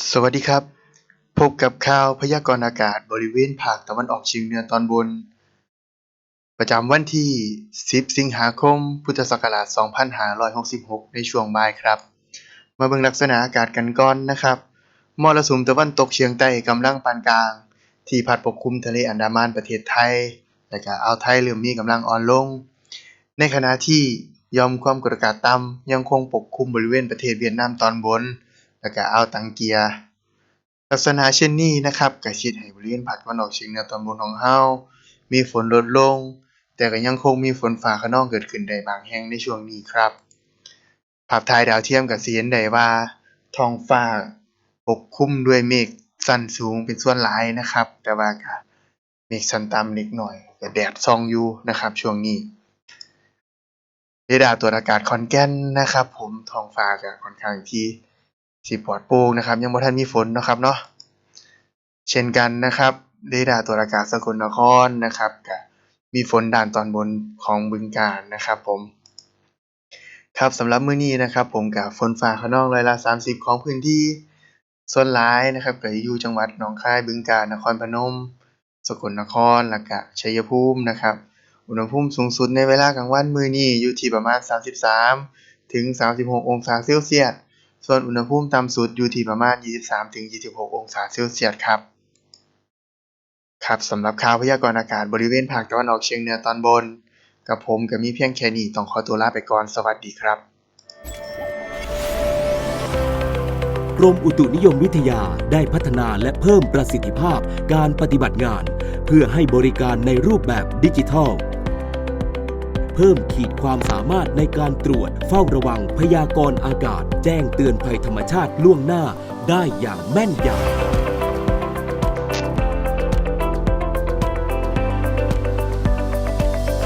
สวัสดีครับ พบกับข่าวพยากรณ์อากาศบริเวณภาคตะวันออกเฉียงเหนือตอนบน ประจำวันที่ 10 สิงหาคม พุทธศักราช 2566 ในช่วงบ่ายครับ มาเบิ่งลักษณะอากาศกันก่อนนะครับ มรสุมตะวันตกเฉียงใต้กำลังปานกลาง ที่พัดปกคลุมทะเลอันดามันประเทศไทย และก็อ่าวไทยเริ่มมีกำลังอ่อนลง ในขณะที่ยอมความกดอากาศต่ำยังคงปกคลุมบริเวณประเทศเวียดนามตอนบน และก็อ่าวตังเกียลักษณะเช่นนี้นะครับก็ชิดให้บริเวณภาคตะวันออกเฉียงเหนือตอนบนของเรามีฝนลดลง แต่ก็ยังคงมีฝนฟ้าคะนองเกิดขึ้นได้บางแห่งในช่วงนี้ครับ ภาพถ่ายดาวเทียมก็สิเห็นได้ว่าท้องฟ้าปกคลุมด้วยเมฆชั้นสูงเป็นส่วนหลายนะครับ แต่ว่าก็เมฆชั้นต่ำเล็กน้อยก็แดดส่องอยู่นะครับช่วงนี้เรดาร์ตรวจอากาศขอนแก่นนะครับ ผมท้องฟ้าก็ค่อนข้างที่ สิปลอดโปร่งนะครับ ยังบ่ทันมีฝนนะครับเนาะเช่นกันนะครับเรดาร์ตรวอากาศสกลนครนะครับก็มีฝนด้านตอนบนของบึงกาฬนะครับผม ครับสำหรับมื้อนี้นะครับ ผมก็ฝนฟ้าคะนองร้อยละ30 ของพื้นที่ส่วนหลายนะครับก็อยู่จังหวัดหนองคายบึงกาฬนครพนม สกลนครแล้วก็ชัยภูมินะครับ อุณหภูมิสูงสุดในเวลากลางวันมื้อนี้อยู่ที่ประมาณ 33 ถึง 36 องศาเซลเซียส ส่วนอุณหภูมิต่ำสุดอยู่ที่ประมาณ 23-26 องศาเซลเซียสครับ ครับสำหรับข่าวพยากรณ์อากาศบริเวณภาคตะวันออกเฉียงเหนือตอนบน กับผมก็มีเพียงแค่นี้ต้องขอตัวลาไปก่อนสวัสดีครับ กรมอุตุนิยมวิทยาได้พัฒนาและเพิ่มประสิทธิภาพการปฏิบัติงาน เพื่อให้บริการในรูปแบบดิจิทัล เพิ่มขีดความสามารถในการตรวจ เฝ้าระวังพยากรณ์อากาศ แจ้งเตือนภัยธรรมชาติล่วงหน้าได้อย่างแม่นยำ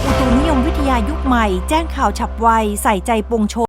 อุตุนิยมวิทยายุคใหม่แจ้งข่าวฉับไว ใส่ใจปวงชน